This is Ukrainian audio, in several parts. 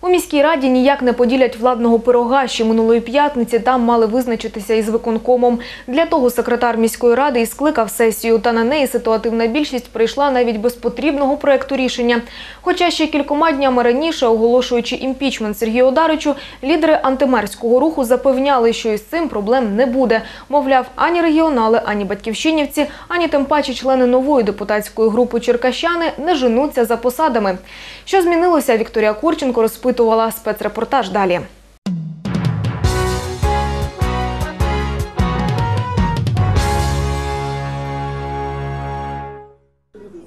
У міській раді ніяк не поділять владного пирога. Ще минулої п'ятниці там мали визначитися із виконкомом. Для того секретар міської ради і скликав сесію. Та на неї ситуативна більшість прийшла навіть без потрібного проекту рішення. Хоча ще кількома днями раніше, оголошуючи імпічмент Сергію Одаричу, лідери антимерського руху запевняли, що із цим проблем не буде. Мовляв, ані регіонали, ані батьківщинівці, ані тим паче члени нової депутатської групи Черкащани не женуться за посадами. Що змінилося, Вікторія Курченко розпитувала спецрепортаж далі.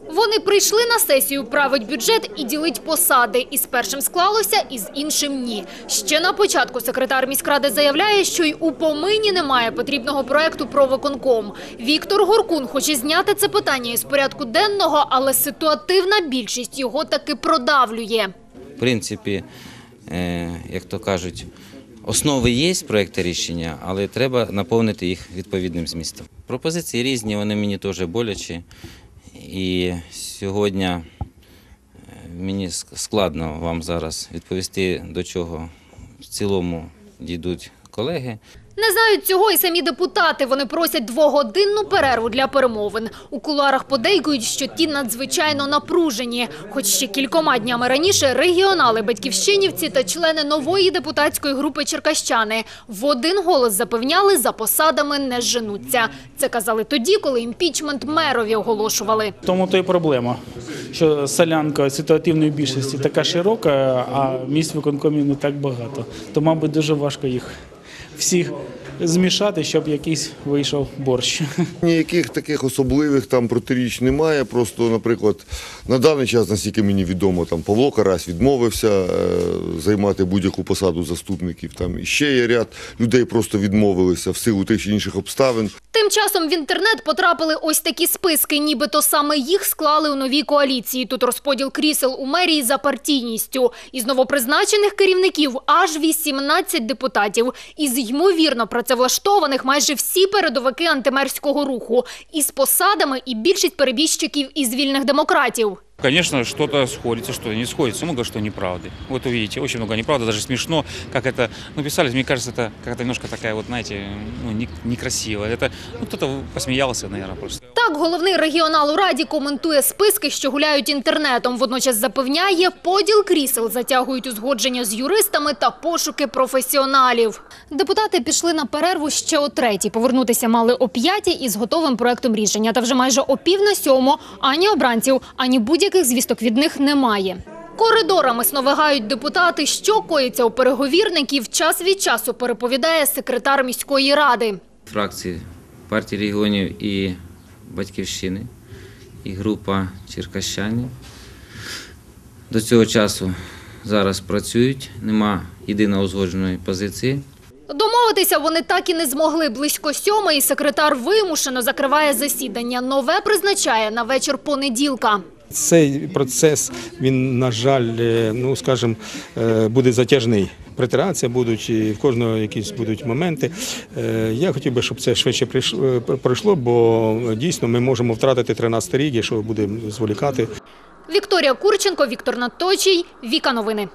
Вони прийшли на сесію, править бюджет і ділить посади. Із першим склалося, із іншим ні. Ще на початку секретар міськради заявляє, що й у помині немає потрібного проекту про виконком. Віктор Горкун хоче зняти це питання із порядку денного, але ситуативна більшість його таки продавлює. Принципі, е, як то кажуть, основи є проекти рішення, але треба наповнити їх відповідним змістом. Пропозиції різні, вони мені теж болячі. І сьогодні е, мені складно вам зараз відповісти, до чого в цілому дійдуть колеги. Не знають цього і самі депутати. Вони просять двогодинну перерву для перемовин. У кулуарах подейкують, що ті надзвичайно напружені. Хоч ще кількома днями раніше регіонали, батьківщинівці та члени нової депутатської групи черкащани в один голос запевняли, за посадами не женуться. Це казали тоді, коли імпічмент мерові оголошували. Тому то і проблема, що солянка ситуативної більшості така широка, а місць виконкомів не так багато. То, мабуть, дуже важко їх всіх змішати, щоб якийсь вийшов борщ. Ніяких таких особливих там протиріч немає. Просто, наприклад, на даний час, наскільки мені відомо, там Павло Карась відмовився е, займати будь-яку посаду заступників. Там і ще є ряд людей просто відмовилися в силу тих чи інших обставин. Тим часом в інтернет потрапили ось такі списки, нібито саме їх склали у новій коаліції. Тут розподіл крісел у мерії за партійністю. Із новопризначених керівників аж 18 депутатів. Із ймовірно працевлаштованих майже всі передовики антимерського руху. Із посадами і більшість перебіжчиків із вільних демократів. Конечно, что-то сходится, что-то не сходится. Много что неправды. Вот увидите, очень много неправды, даже смешно, как это ну, писали. Мне кажется, это как-то немножко такая вот, знаете, ну, не- некрасиво. Это, ну, кто-то посмеялся, наверное, просто. Так, головний регіонал у раді коментує списки, що гуляють інтернетом. Водночас запевняє, поділ крісел затягують узгодження з юристами та пошуки професіоналів. Депутати пішли на перерву ще о третій. Повернутися мали о п'ятій із готовим проектом рішення. Та вже майже о пів на сьому ані обранців, ані будь-яких звісток від них немає. Коридорами сновигають депутати, що коїться у переговірників, час від часу переповідає секретар міської ради. Фракції партії регіонів і батьківщини, і група черкащанів. До цього часу зараз працюють, нема єдиної узгодженої позиції. Домовитися вони так і не змогли. Близько сьомої секретар вимушено закриває засідання. Нове призначає на вечір понеділка. Цей процес, він, на жаль, е, ну скажімо, е, буде затяжний. Притирація будуть, і в кожного якісь будуть моменти. Е, Я хотів би, щоб це швидше пройшло, бо дійсно ми можемо втратити 13 рік, якщо будемо зволікати. Вікторія Курченко, Віктор Наточій, Віка Новини.